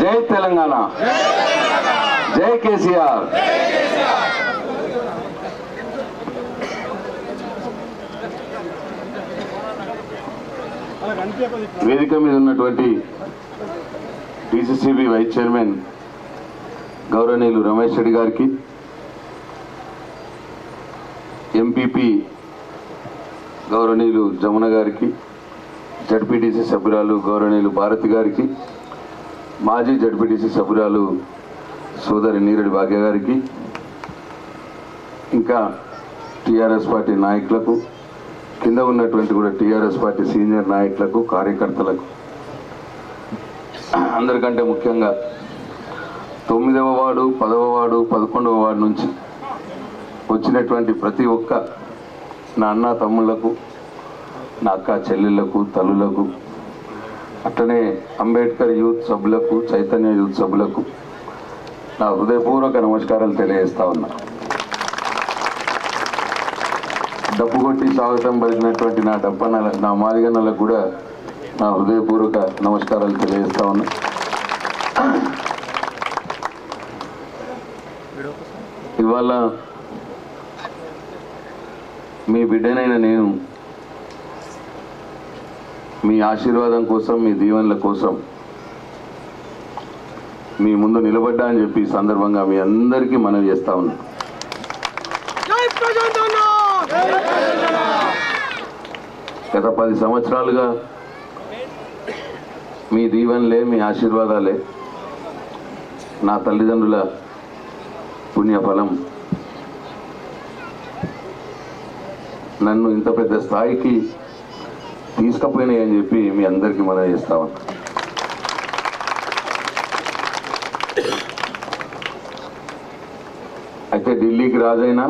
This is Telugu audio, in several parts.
జై తెలంగాణ. జై కేసీఆర్. వేదిక మీద ఉన్నటువంటి డిసిసిబి వైస్ చైర్మన్ గౌరవనీయులు రమేష్ రెడ్డి గారికి ఎంపీపీ గౌరవనీయులు జమున గారికి జడ్పీటీసీ సభ్యురాలు గౌరవనీయులు భారతి గారికి మాజీ జడ్పీటీసీ సభ్యురాలు సోదరి నీరడి భాగ్య గారికి ఇంకా టీఆర్ఎస్ పార్టీ నాయకులకు కింద ఉన్నటువంటి కూడా టీఆర్ఎస్ పార్టీ సీనియర్ నాయకులకు కార్యకర్తలకు అందరికంటే ముఖ్యంగా తొమ్మిదవ వార్డు పదవ వార్డు పదకొండవ వార్డు నుంచి వచ్చినటువంటి ప్రతి ఒక్క నా అన్న తమ్ముళ్ళకు నా అక్క చెల్లెళ్ళకు తల్లులకు అట్లనే అంబేద్కర్ యూత్ సభ్యులకు చైతన్య యూత్ సభ్యులకు నా హృదయపూర్వక నమస్కారాలు తెలియజేస్తా ఉన్నా. డప్పు కొట్టి స్వాగతం పలికినటువంటి నా డబ్బన్నల నా మాదిగన్నలకు కూడా నా హృదయపూర్వక నమస్కారాలు తెలియజేస్తా ఉన్నా. ఇవాళ మీ బిడ్డనైన నేను మీ ఆశీర్వాదం కోసం మీ దీవెనల కోసం. మీ ముందు నిలబడ్డా అని చెప్పి ఈ సందర్భంగా మీ అందరికీ మనవి చేస్తా ఉన్నా. గత పది సంవత్సరాలుగా మీ దీవెనలే మీ ఆశీర్వాదాలే. నా తల్లిదండ్రుల పుణ్యఫలం. నన్ను ఇంత పెద్ద స్థాయికి తీసుకుపోయినాయి అని చెప్పి మీ అందరికీ మనం చేస్తా ఉన్నా. అయితే ఢిల్లీకి రాజైనా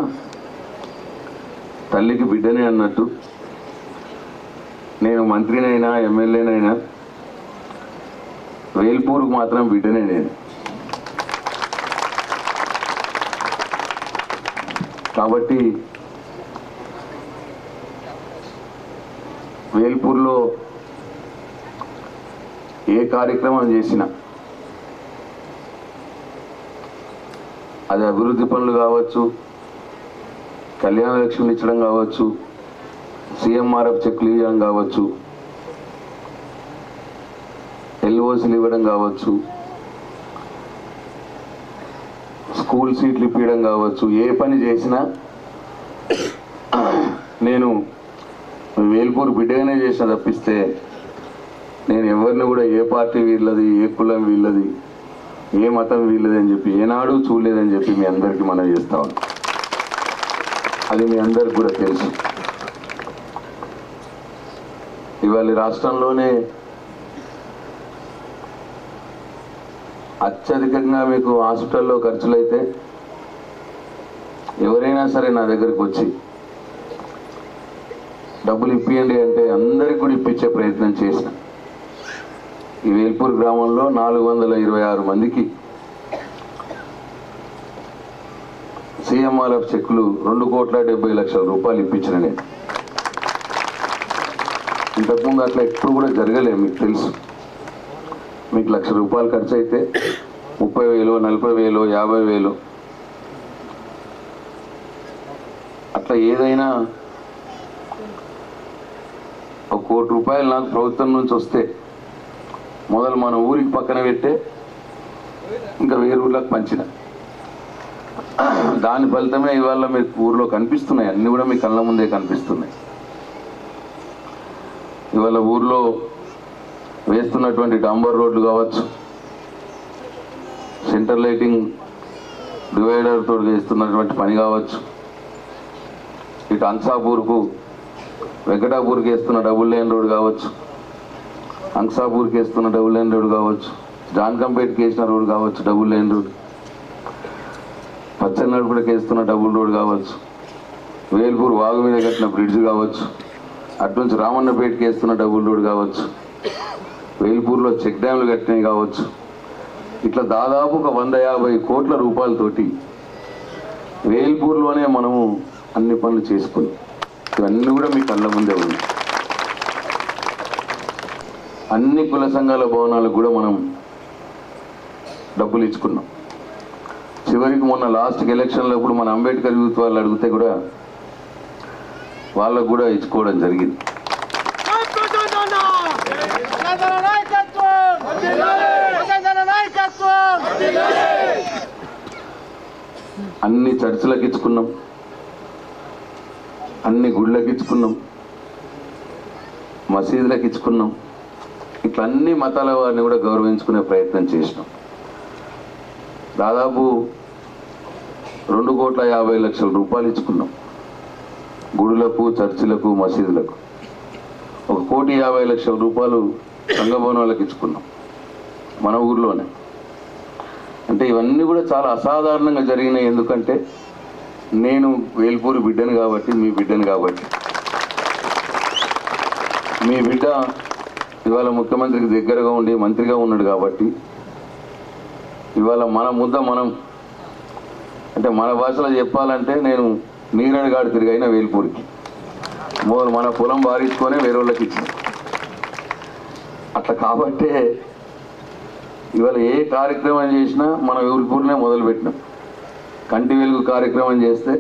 తల్లికి బిడ్డనే అన్నట్టు నేను మంత్రినైనా ఎమ్మెల్యేనైనా వేల్పూర్కు మాత్రం బిడ్డనే నేను. కాబట్టి వేల్పూర్లో ఏ కార్యక్రమం చేసినా అది అభివృద్ధి పనులు కావచ్చు కళ్యాణ లక్ష్మిని ఇచ్చడం కావచ్చు సీఎంఆర్ఎఫ్ చెక్లు ఇవ్వడం కావచ్చు ఎల్ఓసీలు ఇవ్వడం కావచ్చు స్కూల్ సీట్లు ఇప్పించడం కావచ్చు ఏ పని చేసినా నేను మేల్పూరు బిడ్డగానే చేసిన తప్పిస్తే నేను ఎవరిని కూడా ఏ పార్టీ వీళ్ళది ఏ కులం వీళ్ళది ఏ మతం వీళ్ళది అని చెప్పి ఏనాడు చూడలేదని చెప్పి మీ అందరికీ మనం చేస్తా అది మీ అందరికి కూడా తెలుసు. ఇవాళ రాష్ట్రంలోనే అత్యధికంగా మీకు హాస్పిటల్లో ఖర్చులైతే ఎవరైనా సరే నా దగ్గరికి వచ్చి డబ్బులు ఇప్పియండి అంటే అందరికి కూడా ఇప్పించే ప్రయత్నం చేసిన. ఈ వేల్పూర్ గ్రామంలో నాలుగు వందల ఇరవై ఆరు మందికి సీఎంఆర్ఎఫ్ చెక్కులు రెండు కోట్ల డెబ్బై లక్షల రూపాయలు ఇప్పించిన నేను. ఇంతకుముందు అట్లా ఎప్పుడు కూడా జరగలేదు మీకు తెలుసు. మీకు లక్ష రూపాయలు ఖర్చు అయితే ముప్పై వేలు నలభై వేలు యాభై వేలు. అట్లా ఏదైనా ఒక కోటి రూపాయలు నాకు ప్రభుత్వం నుంచి వస్తే మొదలు మన ఊరికి పక్కన పెట్టే ఇంకా వేరే ఊర్లకు పంచిన. దాని ఫలితమే ఇవాళ మీకు ఊర్లో కనిపిస్తున్నాయి. అన్నీ కూడా మీ కళ్ళ ముందే కనిపిస్తున్నాయి. ఇవాళ ఊర్లో వేస్తున్నటువంటి డాంబర్ రోడ్లు కావచ్చు సెంటర్ లైటింగ్ డివైడర్తో వేస్తున్నటువంటి పని కావచ్చు ఇటు అంసాపూర్కు వెంకటాపూర్కి వేస్తున్న డబుల్ లైన్ రోడ్ కావచ్చు. అంసాపూర్కి వేస్తున్న డబుల్ లైన్ రోడ్ కావచ్చు. జాన్కంపేట్కి వేసిన రోడ్ కావచ్చు డబుల్ లైన్ రోడ్. పచ్చనడుపుడికి వేస్తున్న డబుల్ రోడ్ కావచ్చు. వేల్పూర్ వాగు మీద కట్టిన బ్రిడ్జ్ కావచ్చు. అటు నుంచి రామన్నపేటకి వేస్తున్న డబుల్ రోడ్ కావచ్చు. వేల్పూర్లో చెక్ డ్యామ్లు కట్టినవి కావచ్చు. ఇట్లా దాదాపు ఒక వంద యాభై కోట్ల రూపాయలతోటి వేల్పూర్లోనే మనము అన్ని పనులు చేసుకుని ఇవన్నీ కూడా మీ కళ్ళ ముందే ఉన్నాయి. అన్ని కుల సంఘాల భవనాలకు కూడా మనం డబ్బులు ఇచ్చుకున్నాం. చివరికి మొన్న లాస్ట్ ఎలక్షన్లప్పుడు మన అంబేద్కర్ యూత్ వాళ్ళు అడిగితే కూడా వాళ్ళకు కూడా ఇచ్చుకోవడం జరిగింది. అన్ని చర్చలకు ఇచ్చుకున్నాం. అన్ని గుళ్ళకి ఇచ్చుకున్నాం మసీదులకు ఇచ్చుకున్నాం ఇట్లా అన్ని మతాల వారిని కూడా గౌరవించుకునే ప్రయత్నం చేసినాం. దాదాపు రెండు కోట్ల యాభై లక్షల రూపాయలు ఇచ్చుకున్నాం. గుడులకు చర్చిలకు మసీదులకు. ఒక కోటి యాభై లక్షల రూపాయలు సంఘభవనాలకు ఇచ్చుకున్నాం. మన ఊర్లోనే. అంటే ఇవన్నీ కూడా చాలా అసాధారణంగా జరిగినాయి. ఎందుకంటే నేను వేల్పూరి బిడ్డను కాబట్టి మీ బిడ్డను కాబట్టి. మీ బిడ్డ ఇవాళ ముఖ్యమంత్రికి దగ్గరగా ఉండి మంత్రిగా ఉన్నాడు కాబట్టి ఇవాళ మన ముద్ద మనం అంటే మన భాషలో చెప్పాలంటే నేను నీరడగాడు తిరిగైన వేల్పూరికి. మో- మన పొలం బారించుకొని వేరే వాళ్ళకి ఇచ్చిన. అట్లా కాబట్టే ఇవాళ ఏ కార్యక్రమం చేసినా మన వేల్పూర్నే మొదలుపెట్టినాం. కంటి వెలుగు కార్యక్రమం చేస్తే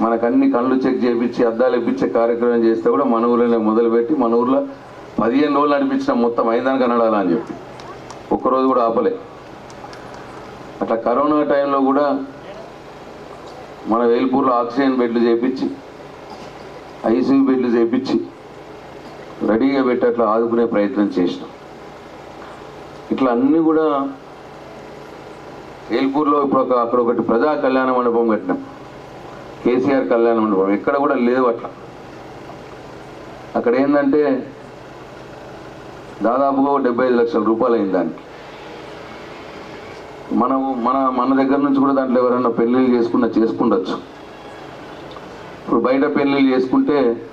మనకన్ని కళ్ళు చెక్ చేయించి అద్దాలు ఇప్పించే కార్యక్రమం చేస్తే కూడా మన ఊరిలోనే మొదలుపెట్టి మన ఊర్లో పదిహేను రోజులు అనిపించిన మొత్తం ఐదానికి కనడాలని అని చెప్పి. ఒక్కరోజు కూడా ఆపలే. అట్లా కరోనా టైంలో కూడా మన వేల్పూర్లో ఆక్సిజన్ బెడ్లు చేపించి ఐసీయూ బెడ్లు చేపించి రెడీగా పెట్టి అట్లా ఆదుకునే ప్రయత్నం చేసినాం. ఇట్లా అన్నీ కూడా ఏల్పూర్లో ఇప్పుడు ఒక అక్కడ ఒకటి ప్రజా కళ్యాణ మండపం కట్టినాం. కేసీఆర్ కళ్యాణ మండపం. ఎక్కడ కూడా లేవు అట్లా. అక్కడ ఏంటంటే దాదాపుగా ఒక డెబ్బై ఐదు లక్షల రూపాయలు అయింది దానికి. మనం మన మన దగ్గర నుంచి కూడా దాంట్లో ఎవరైనా పెళ్ళిళ్ళు చేసుకున్నా చేసుకుండొచ్చు. ఇప్పుడు బయట పెళ్ళిళ్ళు చేసుకుంటే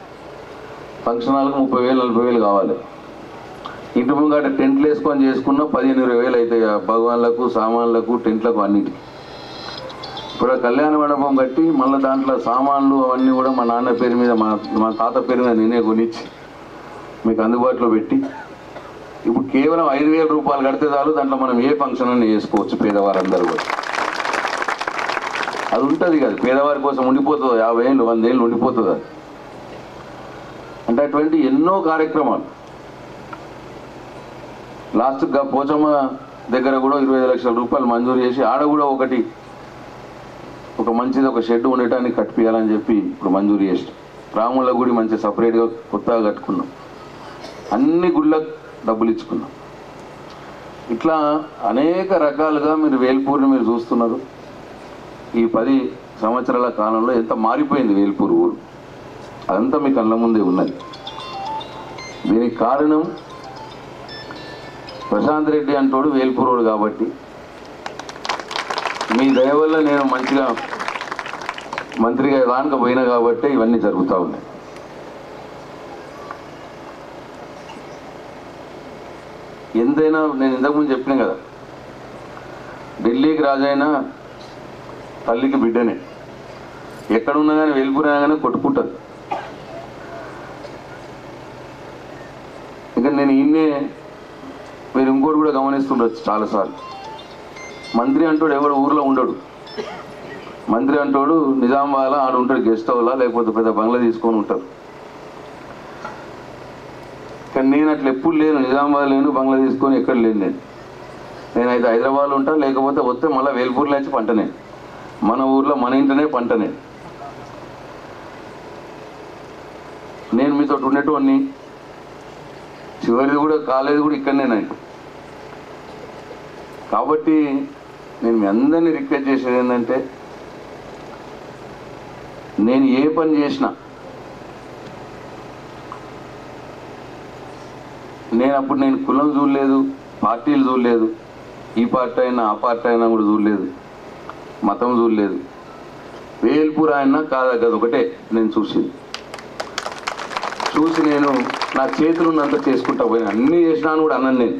ఫంక్షన్ హాల్కి ముప్పై వేలు నలభై వేలు కావాలి. ఇంటి ముంగట టెంట్లు వేసుకొని చేసుకున్న పదిహేను ఇరవై వేలు అవుతాయి భగవాన్లకు సామాన్లకు టెంట్లకు అన్నిటికి ఇప్పుడు కళ్యాణ మండపం కట్టి మళ్ళీ దాంట్లో సామాన్లు అవన్నీ కూడా మా నాన్న పేరు మీద మా మా తాత పేరు మీద నేనే కొనిచ్చి మీకు అందుబాటులో పెట్టి. ఇప్పుడు కేవలం ఐదు వేల రూపాయలు కడితే చాలు దాంట్లో మనం ఏ ఫంక్షన్ అన్నీ చేసుకోవచ్చు పేదవారందరూ కూడా. అది ఉంటుంది కదా పేదవారి కోసం ఉండిపోతుంది యాభై ఏళ్ళు వంద ఏళ్ళు ఉండిపోతుంది అది. అంటే అటువంటి ఎన్నో కార్యక్రమాలు. లాస్ట్గా పోచమ్మ దగ్గర కూడా ఇరవై ఐదు లక్షల రూపాయలు మంజూరు చేసి ఆడ కూడా ఒకటి ఒక మంచిది ఒక షెడ్ ఉండటానికి కట్టిపియాలని చెప్పి ఇప్పుడు మంజూరు చేసి రాముల గుడి మంచి సపరేట్గా కొత్తగా కట్టుకున్నాం. అన్ని గుళ్ళకు డబ్బులు ఇచ్చుకున్నాం. ఇట్లా అనేక రకాలుగా మీరు వేల్పూర్ని మీరు చూస్తున్నారు. ఈ పది సంవత్సరాల కాలంలో ఎంత మారిపోయింది వేల్పూర్ ఊరు. అదంతా మీ కళ్ళ ముందే ఉన్నది. దీనికి కారణం ప్రశాంత్ రెడ్డి అంటోడు వేల్పూరోడు కాబట్టి. మీ దయ వల్ల నేను మంచిగా మంత్రిగా దానికి పోయినా కాబట్టి ఇవన్నీ జరుగుతూ ఉన్నాయి. ఎంతైనా నేను ఇంతకుముందు చెప్పినా కదా ఢిల్లీకి రాజైనా తల్లికి బిడ్డనే. ఎక్కడున్నా కానీ వెళ్ళిపోయినా కానీ కొట్టుకుంటారు ఇంకా నేను ఈయన్నే గమనిస్తుండొచ్చు చాలాసార్లు. మంత్రి అంటాడు ఎవడు ఊర్లో ఉండడు. మంత్రి అంటాడు నిజామాబాద్లో ఆడు ఉంటాడు గెస్ట్ హౌలా లేకపోతే పెద్ద బంగ్లా తీసుకొని ఉంటారు కానీ నేను అట్లా ఎప్పుడు లేను నిజామాబాద్ లేను బంగ్లా తీసుకొని ఎక్కడ లేను నేను. నేనైతే హైదరాబాద్లో ఉంటా లేకపోతే వస్తే మళ్ళీ వేల్పూర్లో వచ్చి పంటనే మన ఊర్లో మన ఇంట్లోనే పంటనే నేను. మీతో ఉండేటోడిని. చివరిది కూడా కాలేజ్ కూడా ఇక్కడనేనండి కాబట్టి నేను మీ అందరినీ రిక్వెస్ట్ చేసేది ఏంటంటే నేను ఏ పని చేసినా నేను అప్పుడు నేను కులం చూడలేదు పార్టీలు చూడలేదు ఈ పార్టీ అయినా ఆ పార్టీ అయినా కూడా చూడలేదు మతం చూడలేదు. వేల్పూర్ అయినా కాదా కదా ఒకటే నేను చూసింది. చూసి నేను నా చేతులు ఉన్నంత చేసుకుంటా పోయినా. అన్నీ చేసినాను కూడా అన్నాను నేను.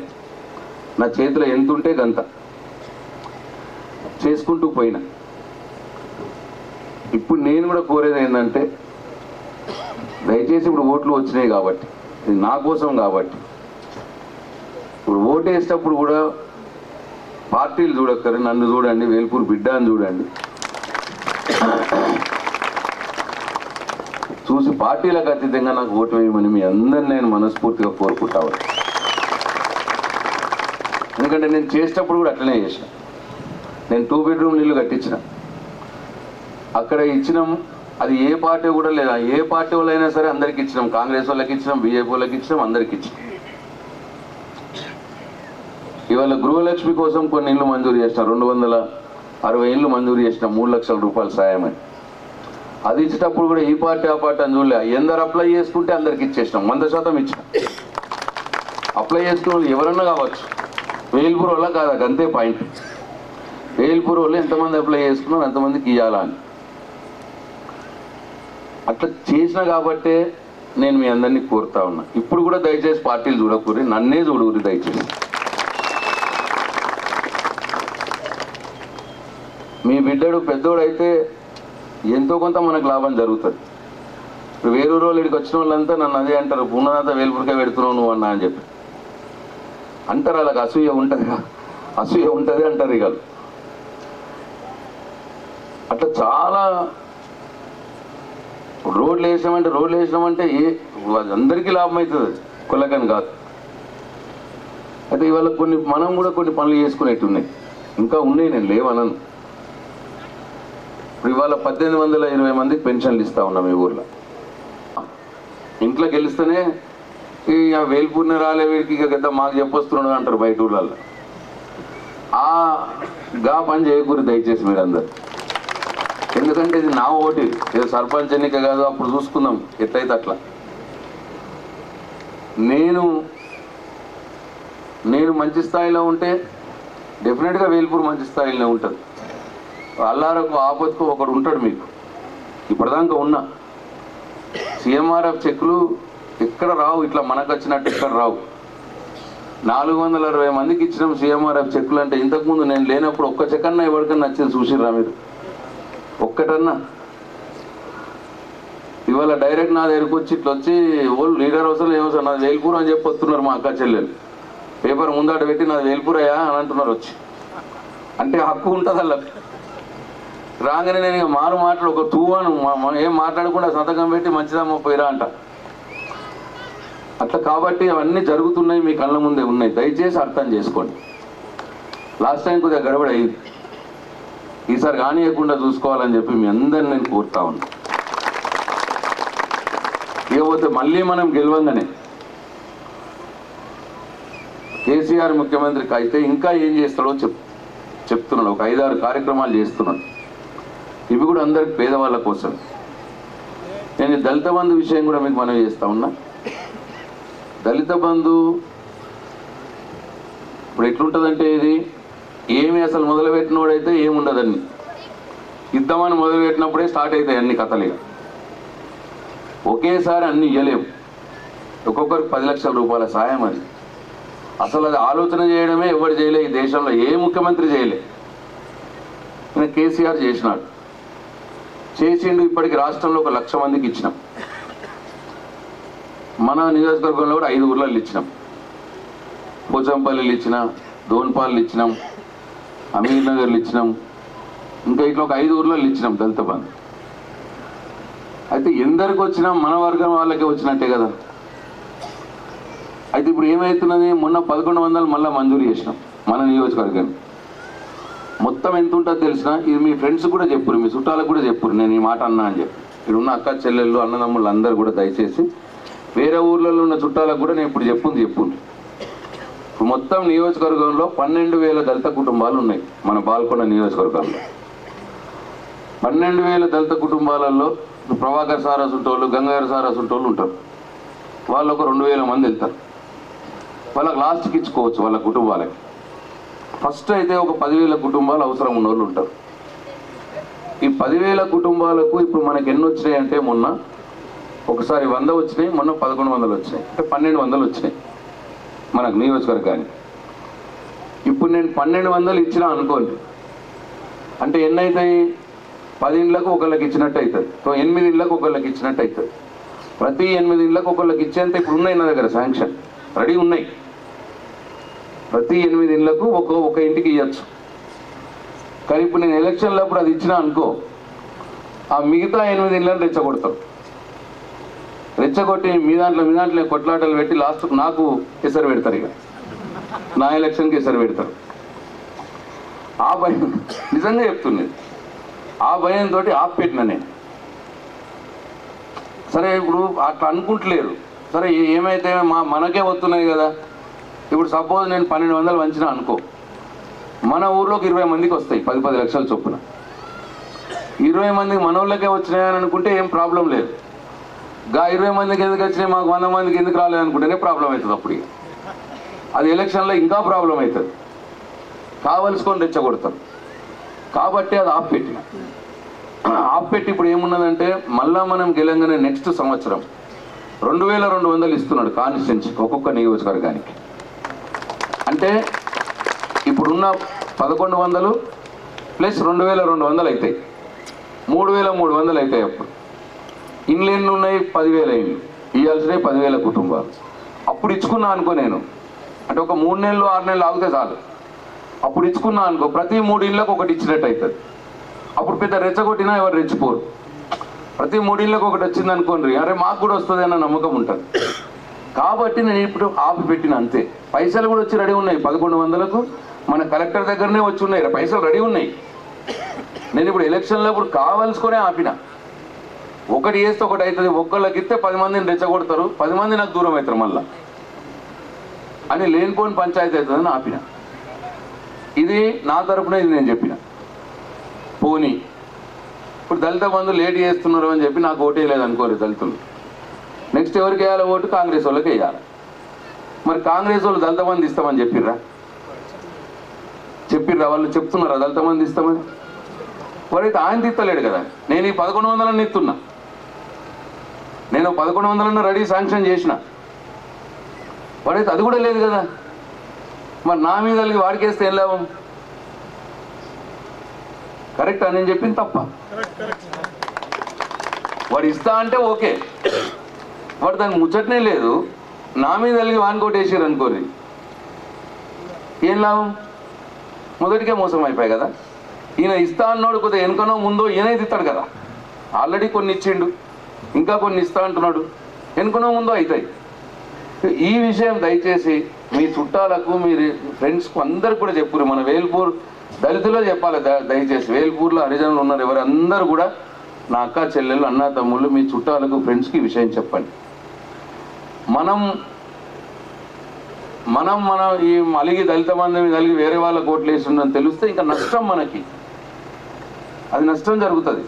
నా చేతిలో ఎంత ఉంటే గంత చేసుకుంటూ పోయినా. ఇప్పుడు నేను కూడా కోరేది ఏంటంటే దయచేసి ఇప్పుడు ఓట్లు వచ్చినాయి కాబట్టి ఇది నా కోసం కాబట్టి. ఇప్పుడు ఓటు వేసేటప్పుడు కూడా పార్టీలు చూడక్కరు నన్ను చూడండి వేల్పూరు బిడ్డ అని చూడండి. చూసి పార్టీలకు అతీతంగా నాకు ఓటు వేయమని మీ అందరిని నేను మనస్ఫూర్తిగా కోరుకుంటా ఎందుకంటే నేను చేసేటప్పుడు కూడా అట్లనే చేసిన నేను టూ బెడ్రూమ్ ఇల్లు కట్టించిన. అక్కడ ఇచ్చినాం అది ఏ పార్టీ కూడా లేదా. ఏ పార్టీ వాళ్ళైనా సరే అందరికి ఇచ్చినాం. కాంగ్రెస్ వాళ్ళకి ఇచ్చినాం బీజేపీ వాళ్ళకి ఇచ్చినాం అందరికి ఇచ్చినాం. ఇవాళ గృహలక్ష్మి కోసం కొన్ని ఇళ్ళు మంజూరు చేసిన రెండు వందల అరవై ఇళ్ళు మంజూరు చేసిన మూడు లక్షల రూపాయల సాయం అని అది ఇచ్చేటప్పుడు కూడా ఈ పార్టీ ఆ పార్టీ అని చూడలే. ఎందరు అప్లై చేసుకుంటే అందరికి ఇచ్చేసినాం. వంద శాతం ఇచ్చినాం. అప్లై చేసుకున్న వాళ్ళు ఎవరన్నా కావచ్చు. వేల్పూర్ వల్ల కాదు అది అంతే పాయింట్ వేల్పూర్ వాళ్ళు ఎంతమంది అప్లై చేసుకున్నారు ఎంతమందికి ఇవ్వాలా అని. అట్లా చేసిన కాబట్టే నేను మీ అందరినీ కోరుతా ఉన్నా. ఇప్పుడు కూడా దయచేసి పార్టీలు చూడకూరి నన్నే చూడకూరి దయచేసి. మీ బిడ్డడు పెద్దోడైతే ఎంతో కొంత మనకు లాభం జరుగుతుంది. ఇప్పుడు వేరే రోజులు ఇక్కడికి వచ్చిన వాళ్ళంతా నన్ను అదే అంటారు ఉన్నదంతా వేలుపురికే పెడుతున్నావు నువ్వు అన్నా అని చెప్పి. అంటారు అలాగ అసూయ ఉంటుంది అసూయ ఉంటుంది అంటారు ఇక అట్లా చాలా రోడ్లు వేసామంటే రోడ్లు వేసినామంటే ఏ అందరికీ లాభం అవుతుంది. కులకని కాదు. అయితే ఇవాళ కొన్ని మనం కూడా కొన్ని పనులు చేసుకునేట్టు ఉన్నాయి. ఇంకా ఉన్నాయి నేను లేవనను. ఇప్పుడు ఇవాళ పద్దెనిమిది వందల ఇరవై మందికి పెన్షన్లు ఇస్తా ఉన్నాం ఈ ఊర్లో. ఇంట్లో గెలిస్తేనే ఇక ఆ వేల్పూర్ణ రాలే వీడికి ఇక మాకు చెప్పొస్తున్నాడు అంటారు బయట ఊళ్ళల్లో ఆ గా పని చేయకూరి దయచేసి మీరు అందరు ఎందుకంటే ఇది నా ఓటు ఇది. సర్పంచ్ ఎన్నిక కాదు అప్పుడు చూసుకుందాం ఎట్లయితే అట్లా. నేను నేను మంచి స్థాయిలో ఉంటే డెఫినెట్గా వేల్పూర్ మంచి స్థాయిలో ఉంటుంది. అల్లారకు ఆపత్కు ఒకడు ఉంటాడు మీకు. ఇప్పటిదాకా ఉన్నా. సిఎంఆర్ఎఫ్ చెక్కులు ఎక్కడ రావు? ఇట్లా మనకు వచ్చినట్టు ఎక్కడ రావు? నాలుగు వందల అరవై మందికి ఇచ్చిన సీఎంఆర్ఎఫ్ చెక్కులు అంటే ఇంతకుముందు నేను లేనప్పుడు ఒక్క చెక్ అన్నా ఎవరికన్నా నచ్చింది చూసిర్రా మీరు? ఒక్కటన్నా? ఇవాళ డైరెక్ట్ నా దగ్గరికి వచ్చి ఇట్లా వచ్చి ఓళ్ళు లీడర్ అవసరం ఏమవసరం నాది వేల్పూర్ అని చెప్పి వస్తున్నారు మా అక్క చెల్లెలు. పేపర్ ముందాట పెట్టి నాది వేల్పూరయ్యా అని అంటున్నారు వచ్చి. అంటే హక్కు ఉంటుంది అలా. రాగానే నేను ఇక మారు మాట్లాడు ఒక తూవాను మనం ఏం మాట్లాడకుండా సంతకం పెట్టి మంచిదమ్మ పోయిరా అంట. అట్లా కాబట్టి అవన్నీ జరుగుతున్నాయి మీ కళ్ళ ముందే ఉన్నాయి. దయచేసి అర్థం చేసుకోండి. లాస్ట్ టైం కొద్దిగా గడబడి అయింది. ఈసారి కానియకుండా చూసుకోవాలని చెప్పి మీ అందరిని నేను కోరుతా ఉన్నా. ఇకపోతే మళ్ళీ మనం గెలవంగానే కేసీఆర్ ముఖ్యమంత్రికి అయితే ఇంకా ఏం చేస్తాడో చెప్ చెప్తున్నాడు. ఒక ఐదారు కార్యక్రమాలు చేస్తున్నాడు. ఇవి కూడా అందరికి పేదవాళ్ళ కోసం. నేను దళిత బంధు విషయం కూడా మీకు మనం చేస్తా ఉన్నా. దళిత బంధు ఇప్పుడు ఎట్లుంటుందంటే ఇది? ఏమి అసలు మొదలుపెట్టినోడైతే ఏముండదని ఇద్దామని మొదలుపెట్టినప్పుడే స్టార్ట్ అవుతాయి అన్ని కథలు ఒకేసారి అన్ని ఇవ్వలేము ఒక్కొక్కరికి పది లక్షల రూపాయల సాయం అది. అసలు అది ఆలోచన చేయడమే ఎవరు చేయలే ఈ దేశంలో ఏ ముఖ్యమంత్రి చేయలే. కేసీఆర్ చేసినాడు. చేసిండు ఇప్పటికి రాష్ట్రంలో ఒక లక్ష మందికి ఇచ్చినాం. మన నియోజకవర్గంలో కూడా ఐదు ఊర్లలో ఇచ్చినాం. పోచంపల్లిలు ఇచ్చిన దోన్పాల్లు ఇచ్చినాం అమీర్ నగర్లు ఇచ్చినాం. ఇంకా ఇట్లా ఒక ఐదు ఊర్లలో ఇచ్చినాం దళిత బంధు. అయితే ఎందరికి వచ్చినా మన వర్గం వాళ్ళకే వచ్చినట్టే కదా. అయితే ఇప్పుడు ఏమవుతున్నది మొన్న పదకొండు వందలు మళ్ళీ మంజూరు చేసినాం మన నియోజకవర్గాన్ని. మొత్తం ఎంత ఉంటుందో తెలిసిన ఇది మీ ఫ్రెండ్స్ కూడా చెప్పురు మీ చుట్టాలకు కూడా చెప్పురు. నేను ఈ మాట అన్నా అని చెప్పి. ఇక్కడ ఉన్న అక్క చెల్లెళ్ళు అన్నదమ్ముళ్ళు అందరూ కూడా దయచేసి వేరే ఊర్లలో ఉన్న చుట్టాలకు కూడా నేను ఇప్పుడు చెప్పుంది చెప్పుంది ఇప్పుడు మొత్తం నియోజకవర్గంలో పన్నెండు వేల దళిత కుటుంబాలు ఉన్నాయి మన బాల్కొండ నియోజకవర్గంలో. పన్నెండు వేల దళిత కుటుంబాలలో ప్రభాకర్ సార్ అసుంటోళ్ళు గంగాధర సార్ ఉంటారు. వాళ్ళు ఒక రెండు వేల మంది వెళ్తారు. వాళ్ళకి లాస్ట్కి ఇచ్చుకోవచ్చు వాళ్ళ కుటుంబాలకి. ఫస్ట్ అయితే ఒక పదివేల కుటుంబాలు అవసరం ఉన్న వాళ్ళు ఉంటారు. ఈ పదివేల కుటుంబాలకు ఇప్పుడు మనకి ఎన్ని వచ్చినాయి అంటే మొన్న ఒకసారి వంద వచ్చినాయి మొన్న పదకొండు వందలు వచ్చినాయి. అంటే పన్నెండు వందలు వచ్చినాయి మనకు నియోజకవర్గానికి. ఇప్పుడు నేను పన్నెండు వందలు ఇచ్చినా అనుకోండి. అంటే ఎన్ని అవుతాయి పది ఇండ్లకు ఒకళ్ళకి ఇచ్చినట్టు అవుతుంది సో ఎనిమిది ఇండ్లకు ఒకళ్ళకి ఇచ్చినట్టు అవుతుంది ప్రతి ఎనిమిది ఇండ్లకు ఒకళ్ళకి ఇచ్చేంత ఇప్పుడు ఉన్నాయి నా దగ్గర శాంక్షన్. రెడీ ఉన్నాయి. ప్రతి ఎనిమిది ఇండ్లకు ఒక ఒక ఇంటికి ఇవ్వచ్చు కానీ ఇప్పుడు నేను ఎలక్షన్లప్పుడు అది ఇచ్చినా అనుకో ఆ మిగతా ఎనిమిది ఇండ్లను రెచ్చగొడతారు రెచ్చగొట్టి మీ దాంట్లో మీ దాంట్లో కొట్లాటలు పెట్టి లాస్ట్ నాకు ఎసరు పెడతారు ఇక. నా ఎలక్షన్కి ఎసరు పెడతారు. ఆ భయం నిజంగా చెప్తున్నది ఆ భయంతో ఆపెట్టిన నేను. సరే ఇప్పుడు అట్లా అనుకుంటలేరు. సరే ఏమైతే మా మనకే వస్తున్నాయి కదా. ఇప్పుడు సపోజ్ నేను పన్నెండు వందలు వంచిన అనుకో. మన ఊర్లోకి ఇరవై మందికి వస్తాయి పది పది లక్షల చొప్పున. ఇరవై మందికి మన ఊళ్ళకే వచ్చినాయని అనుకుంటే ఏం ప్రాబ్లం లేదు. గా ఇరవై మందికి ఎందుకు వచ్చినాయి? మాకు వంద మందికి ఎందుకు రాలేదు అనుకుంటేనే ప్రాబ్లం అవుతుంది అప్పుడు అది ఎలక్షన్లో ఇంకా ప్రాబ్లం అవుతుంది. కావలసుకొని రెచ్చగొడతారు. కాబట్టి అది ఆఫ్ పెట్టిన ఆఫ్ పెట్టి ఇప్పుడు ఏమున్నదంటే మళ్ళా మనం గెలంగానే నెక్స్ట్ సంవత్సరం రెండు వేల రెండు వందలు ఇస్తున్నాడు కాన్స్టిట్యున్సీకి ఒక్కొక్క నియోజకవర్గానికి. అంటే ఇప్పుడున్న పదకొండు వందలు ప్లస్ రెండు వేల రెండు వందలు అవుతాయి. మూడు వేల మూడు వందలు అవుతాయి అప్పుడు. ఇండ్లు ఎన్ని ఉన్నాయి? పదివేల ఇండ్లు ఇవ్వాల్సినవి పదివేల కుటుంబాలు. అప్పుడు ఇచ్చుకున్నా అనుకో నేను. అంటే ఒక మూడు నెలలు ఆరు నెలలు ఆగితే చాలు. అప్పుడు ఇచ్చుకున్నా అనుకో ప్రతి మూడు ఇళ్ళకు ఒకటి ఇచ్చినట్టు అవుతుంది అప్పుడు పెద్ద రెచ్చగొట్టినా ఎవరు రెచ్చిపోరు. ప్రతి మూడు ఇళ్ళకు ఒకటి వచ్చింది అనుకోండి అరే మాకు కూడా వస్తుంది అన్న నమ్మకం ఉంటుంది. కాబట్టి నేను ఇప్పుడు ఆపి పెట్టిన అంతే. పైసలు కూడా వచ్చి రెడీ ఉన్నాయి. పదకొండు వందలకు మన కలెక్టర్ దగ్గరనే వచ్చి ఉన్నాయి. పైసలు రెడీ ఉన్నాయి. నేను ఇప్పుడు ఎలక్షన్లో ఇప్పుడు కావాల్సుకునే ఆపిన. ఒకటి వేస్తే ఒకటి అవుతుంది. ఒక్కళ్ళకి ఇస్తే పది మందిని రెచ్చగొడతారు. పది మంది నాకు దూరం అవుతారు మళ్ళా. అని లేనిపోని పంచాయతీ అవుతుందని ఆపిన. ఇది నా తరపున ఇది నేను చెప్పిన. పోనీ. ఇప్పుడు దళిత బంధు లేట్ చేస్తున్నారు అని చెప్పి నాకు ఓటే వేయలేదు అనుకోరు దళితులు. నెక్స్ట్ ఎవరికి వేయాలి ఓటు కాంగ్రెస్ వాళ్ళకి వేయాలి. మరి కాంగ్రెస్ వాళ్ళు దళిత బంధు ఇస్తామని చెప్పిర్రా? చెప్పిర్రా వాళ్ళు చెప్తున్నారా? దళిత బంధు ఇస్తామని? వారైతే ఆయన తిత్తలేడు కదా. నేను ఈ పదకొండు వందలన్నీ ఇస్తున్నా నేను పదకొండు వందలన్న రెడీ శాంక్షన్ చేసిన. వాడైతే అది కూడా లేదు కదా. మరి నా మీద వాడికేస్తే ఏం లాభం? కరెక్ట్ నేను చెప్పింది తప్ప. వాడు ఇస్తా అంటే ఓకే. వాడు దానికి ముచ్చటనే లేదు. నా మీద కలిగి వానికోటి వేసారు అనుకోరి ఏం లాభం? మొదటికే మోసం అయిపోయాయి కదా. ఈయన ఇస్తా అన్నాడు కొద్దిగా వెనుకనో ముందో ఈయనే ఇస్తాడు కదా. ఆల్రెడీ కొన్ని ఇచ్చిండు. ఇంకా కొన్ని ఇస్తా అంటున్నాడు. ఎన్నుకునే ముందు అవుతాయి ఈ విషయం దయచేసి మీ చుట్టాలకు మీ ఫ్రెండ్స్కు అందరికి కూడా చెప్పురు. మన వేల్పూర్ దళితులో చెప్పాలి ద- దయచేసి. వేల్పూర్లో హరిజనులు ఉన్నారు ఎవరు? అందరూ కూడా నా అక్క చెల్లెళ్ళు అన్న తమ్ముళ్ళు మీ చుట్టాలకు ఫ్రెండ్స్కి విషయం చెప్పండి. మనం మనం మనం ఈ అలిగి దళిత మంది కలిగి వేరే వాళ్ళ కోట్లు వేస్తుందని తెలిస్తే ఇంకా నష్టం మనకి. అది నష్టం జరుగుతుంది.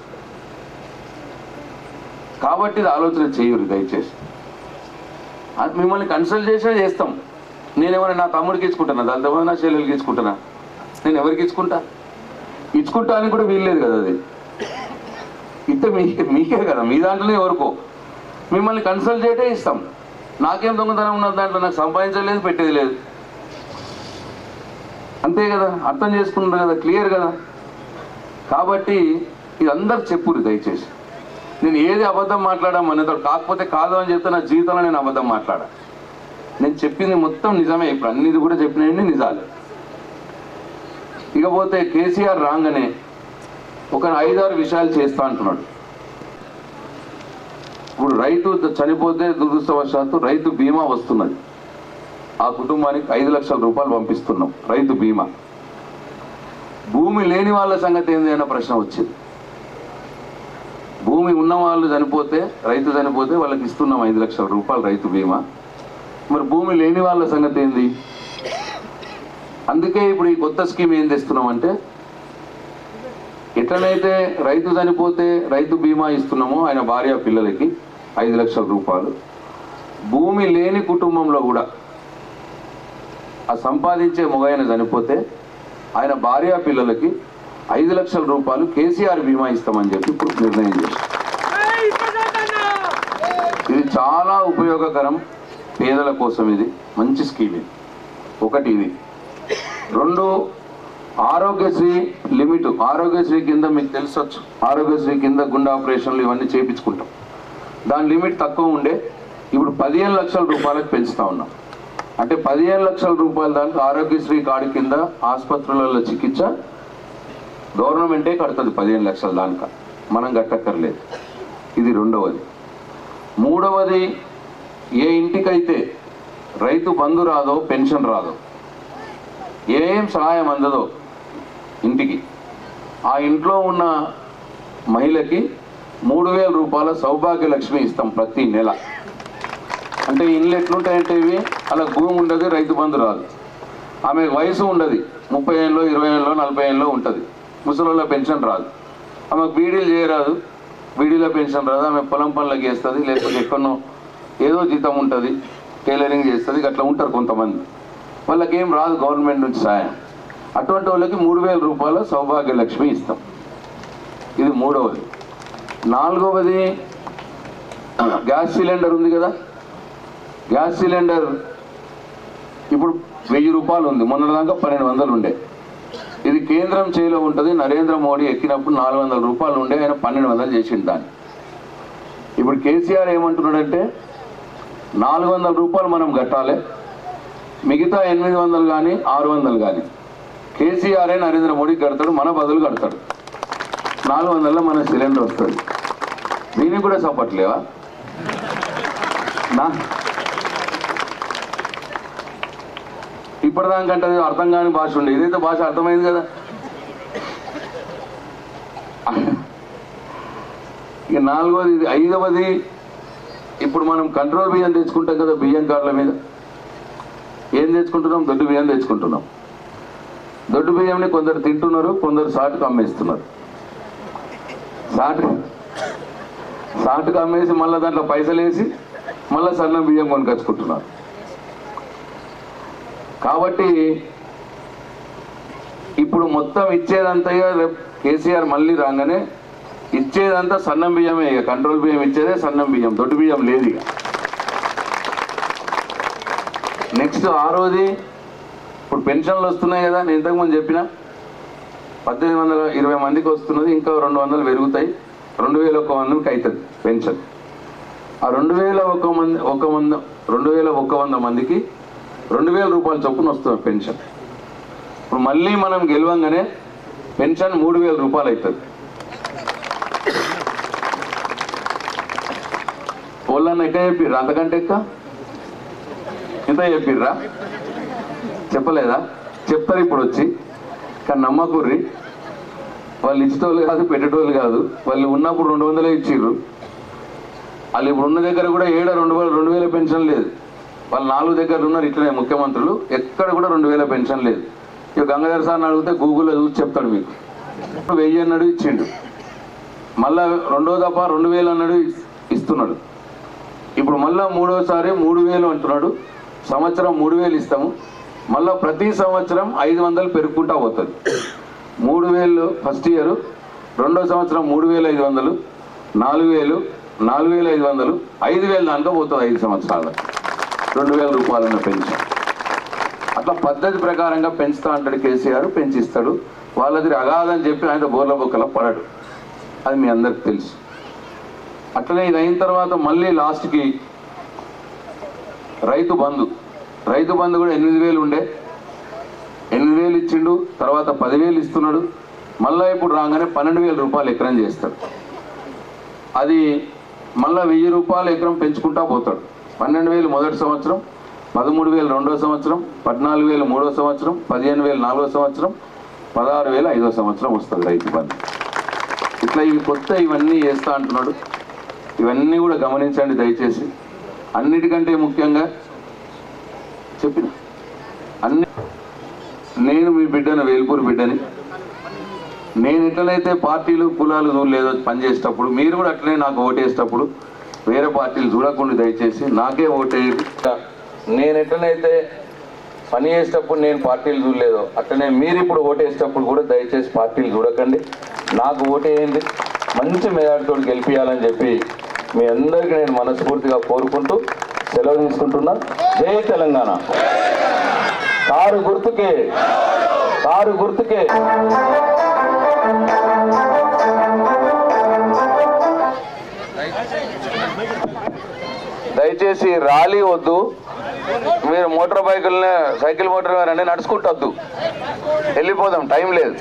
కాబట్టి ఇది ఆలోచన చేయరు దయచేసి. అది మిమ్మల్ని కన్సల్ట్ చేసే చేస్తాం. నేనేమైనా నా తమ్ముడికి ఇచ్చుకుంటానా? దాని తర్వాత నా చెల్లెలకి ఇచ్చుకుంటానా? నేను ఎవరికి ఇచ్చుకుంటా? ఇచ్చుకుంటా అని కూడా వీల్లేదు కదా అది. ఇస్తే మీకే మీకే కదా. మీ దాంట్లోనే ఎవరికో. మిమ్మల్ని కన్సల్ట్ చేయటే ఇస్తాం. నాకేం దొంగతనం ఉన్నది దాంట్లో నాకు సంపాదించలేదు పెట్టేది లేదు. అంతే కదా. అర్థం చేసుకున్నారు కదా. క్లియర్ కదా. కాబట్టి ఇది అందరు చెప్పురు దయచేసి. నేను ఏది అబద్ధం మాట్లాడాము అనేది కాకపోతే కాదు అని చెప్తే నా జీవితంలో నేను అబద్ధం మాట్లాడా? నేను చెప్పింది మొత్తం నిజమే. ఇప్పుడు అన్నిది కూడా చెప్పినవన్నీ నిజాలు. ఇకపోతే కేసీఆర్ రాగానే ఒక ఐదారు విషయాలు చేస్తా అంటున్నాడు. ఇప్పుడు రైతు చనిపోతే దురదృష్టవశాత్తు రైతు బీమా వస్తున్నది. ఆ కుటుంబానికి ఐదు లక్షల రూపాయలు పంపిస్తున్నాం రైతు బీమా. భూమి లేని వాళ్ళ సంగతి ఏంది అన్న ప్రశ్న వచ్చింది. భూమి ఉన్న వాళ్ళు చనిపోతే రైతు చనిపోతే వాళ్ళకి ఇస్తున్నాం ఐదు లక్షల రూపాయలు రైతు బీమా. మరి భూమి లేని వాళ్ళ సంగతి ఏంది? అందుకే ఇప్పుడు ఈ కొత్త స్కీమ్ ఏం తెస్తున్నామంటే ఎట్లనైతే రైతు చనిపోతే రైతు బీమా ఇస్తున్నామో ఆయన భార్య పిల్లలకి ఐదు లక్షల రూపాయలు. భూమి లేని కుటుంబంలో కూడా ఆ సంపాదించే మొగైన చనిపోతే ఆయన భార్య పిల్లలకి ఐదు లక్షల రూపాయలు కేసీఆర్ బీమా ఇస్తామని చెప్పి ఇప్పుడు నిర్ణయం చేశారు. ఇది చాలా ఉపయోగకరం పేదల కోసం ఇది మంచి స్కీమ్ ఇది. ఒకటి ఇది. రెండు ఆరోగ్యశ్రీ లిమిట్ ఆరోగ్యశ్రీ కింద మీకు తెలుసొచ్చు. ఆరోగ్యశ్రీ కింద గుండె ఆపరేషన్లు ఇవన్నీ చేయించుకుంటాం దాని లిమిట్ తక్కువ ఉండే ఇప్పుడు పదిహేను లక్షల రూపాయలకు పెంచుతా ఉన్నాం. అంటే పదిహేను లక్షల రూపాయల దానికి ఆరోగ్యశ్రీ కార్డు కింద ఆసుపత్రులలో చికిత్స గవర్నమెంటే కడుతుంది పదిహేను లక్షల దానిక. మనం కట్టక్కర్లేదు. ఇది రెండవది. మూడవది ఏ ఇంటికైతే రైతు బంధు రాదో పెన్షన్ రాదో ఏం సహాయం అందదో ఇంటికి ఆ ఇంట్లో ఉన్న మహిళకి మూడు వేల రూపాయల సౌభాగ్య లక్ష్మి ఇస్తాం ప్రతి నెల. అంటే ఇల్లు ఎట్లుంటాయంటే ఇవి? అలా భూమి ఉండదు రైతు బంధు రాదు. ఆమె వయసు ఉండదు. ముప్పై ఏళ్ళలో ఇరవై ఏళ్ళలో నలభై ఏళ్ళలో ఉంటుంది. ముసలిలో పెన్షన్ రాదు. ఆమెకు బీడీలు చేయరాదు. బీడీలో పెన్షన్ రాదు. ఆమె పొలం పనులకు చేస్తుంది. లేకపోతే ఎక్కడో ఏదో జీతం ఉంటుంది. టైలరింగ్ చేస్తుంది. అట్లా ఉంటారు కొంతమంది. వాళ్ళకి ఏం రాదు గవర్నమెంట్ నుంచి సాయం. అటువంటి వాళ్ళకి మూడు వేల రూపాయల సౌభాగ్యలక్ష్మి ఇస్తాం. ఇది మూడవది. నాలుగవది గ్యాస్ సిలిండర్ ఉంది కదా? గ్యాస్ సిలిండర్ ఇప్పుడు వెయ్యి రూపాయలు ఉంది. మొన్నటిదాకా పన్నెండు వందలు ఉండే. కేంద్రం చేలో ఉంటుంది. నరేంద్ర మోడీ ఎక్కినప్పుడు నాలుగు వందల రూపాయలు ఉండే ఆయన పన్నెండు వందలు చేసిండు దాన్ని. ఇప్పుడు కేసీఆర్ ఏమంటున్నాడంటే నాలుగు వందల రూపాయలు మనం కట్టాలి. మిగతా ఎనిమిది వందలు కానీ ఆరు వందలు కానీ కేసీఆరే నరేంద్ర మోడీ కడతాడు మన బదులు కడతాడు. నాలుగు వందల్లో మన సిలిండర్ వస్తుంది. దీనికి కూడా సపోర్ట్ లేవా? నా ఇప్పటిదానికంటే అది అర్థం కాని భాష ఉండే. ఇదైతే భాష అర్థమైంది కదా? ఇక నాలుగోది ఇది. ఐదవది ఇప్పుడు మనం కంట్రోల్ బియ్యం తెచ్చుకుంటాం కదా బియ్యం కార్డుల మీద. ఏం తెచ్చుకుంటున్నాం? దొడ్డు బియ్యం తెచ్చుకుంటున్నాం. దొడ్డు బియ్యంని కొందరు తింటున్నారు కొందరు సాటుకు అమ్మేస్తున్నారు. సాటు సాటుకు అమ్మేసి మళ్ళీ దాంట్లో పైసలు వేసి మళ్ళీ సన్న బియ్యం కొనుకొచ్చుకుంటున్నారు. కాబట్టి ఇప్పుడు మొత్తం ఇచ్చేదంతగా రేపు కేసీఆర్ మళ్ళీ రాగానే ఇచ్చేదంతా సన్నం బియ్యమే ఇక కంట్రోల్ బియ్యం ఇచ్చేదే సన్నం బియ్యం దొడ్డు బియ్యం లేదు ఇక. నెక్స్ట్ ఆరోది ఇప్పుడు పెన్షన్లు వస్తున్నాయి కదా నేను ఇంతకుముందు చెప్పిన పద్దెనిమిది వందల ఇరవై మందికి వస్తున్నది ఇంకా రెండు వందలు పెరుగుతాయి రెండు వేల ఒక్క మందికి అవుతుంది పెన్షన్. ఆ రెండు వేల ఒక మంది ఒక వంద రెండు వేల ఒక వంద మందికి రెండు వేల రూపాయల చొప్పున వస్తుంది పెన్షన్. ఇప్పుడు మళ్ళీ మనం గెలవంగానే పెన్షన్ మూడు వేల రూపాయలు అవుతుంది వాళ్ళని ఎక్క చెప్పిర్రా? అంతకంటే ఎక్క? ఇంత చెప్పిర్రా? చెప్పలేదా? చెప్తారు ఇప్పుడు వచ్చి. కానీ నమ్మకూర్రి. వాళ్ళు ఇచ్చేటోళ్ళు కాదు పెట్టేటోళ్ళు కాదు. వాళ్ళు ఉన్నప్పుడు రెండు వందలే ఇచ్చిర్రు. వాళ్ళు ఇప్పుడు ఉన్న దగ్గర కూడా ఏడ రెండు వేల రెండు వేల పెన్షన్ లేదు. వాళ్ళు నాలుగు దగ్గర ఉన్నారు ఇట్లనే ముఖ్యమంత్రులు. ఎక్కడ కూడా రెండు వేల పెన్షన్ లేదు. ఇక గంగాధర్ సార్ని అడిగితే గూగుల్లో చూసి చెప్తాడు మీకు. ఇప్పుడు వెయ్యి అన్నాడు ఇచ్చిండు. మళ్ళా రెండో దఫా రెండు వేలు అన్నాడు ఇస్తున్నాడు. ఇప్పుడు మళ్ళా మూడోసారి మూడు వేలు అంటున్నాడు. సంవత్సరం మూడు వేలు ఇస్తాము. మళ్ళా ప్రతి సంవత్సరం ఐదు వందలు పెరుగుకుంటా పోతుంది. మూడు వేలు ఫస్ట్ ఇయర్ రెండో సంవత్సరం మూడు వేలు ఐదు వందలు నాలుగు వేలు నాలుగు వేల ఐదు వందలు ఐదు వేలు దాంట్లో పోతుంది ఐదు సంవత్సరాలు. రెండు వేల రూపాయలున్న పెన్షన్. అట్లా పద్ధతి ప్రకారంగా పెంచుతా అంటాడు కేసీఆర్ పెంచిస్తాడు. వాళ్ళది అగాధని చెప్పి ఆయన బోర్ల బొక్కల పడడు. అది మీ అందరికి తెలుసు. అట్లనే ఇది అయిన తర్వాత మళ్ళీ లాస్ట్కి రైతు బంధు. రైతు బంధు కూడా ఎనిమిది వేలు ఉండే. ఎనిమిది వేలు ఇచ్చిండు తర్వాత పదివేలు ఇస్తున్నాడు. మళ్ళీ ఇప్పుడు రాగానే పన్నెండు వేల రూపాయలు ఎకరం చేస్తాడు. అది మళ్ళీ వెయ్యి రూపాయలు ఎకరం పెంచుకుంటా పోతాడు. పన్నెండు వేలు మొదటి సంవత్సరం పదమూడు వేలు రెండో సంవత్సరం పద్నాలుగు వేలు మూడో సంవత్సరం పదిహేను వేలు నాలుగో సంవత్సరం పదహారు వేలు ఐదో సంవత్సరం వస్తుంది రైతు బంధు. ఇట్లా ఇవి కొత్త ఇవన్నీ చేస్తా అంటున్నాడు. ఇవన్నీ కూడా గమనించండి దయచేసి. అన్నిటికంటే ముఖ్యంగా చెప్పిన? అన్ని నేను మీ బిడ్డను వేల్పూరు బిడ్డని. నేను ఎట్లనైతే పార్టీలు కులాలు చూడలేదో పనిచేసేటప్పుడు మీరు కూడా అట్లనే నాకు ఓటేసేటప్పుడు వేరే పార్టీలు చూడకుండా దయచేసి నాకే ఓటేయండి. నేను ఎట్లనైతే పని చేసేటప్పుడు నేను పార్టీలు చూడలేదో అట్లనే మీరు ఇప్పుడు ఓటేసేటప్పుడు కూడా దయచేసి పార్టీలు చూడకండి. నాకు ఓటేయండి. మంచి మెజార్టీతో గెలిపించాలని చెప్పి మీ అందరికీ నేను మనస్ఫూర్తిగా కోరుకుంటూ సెలవు తీసుకుంటున్నా. జై తెలంగాణ. కారు గుర్తుకే. కారు గుర్తుకే. దయచేసి ర్యాలీ వద్దు. మీరు మోటార్ బైకులనే సైకిల్ మోటార్ రండి నడుచుకుంటొద్దు. వెళ్ళిపోదాం టైం లేదు.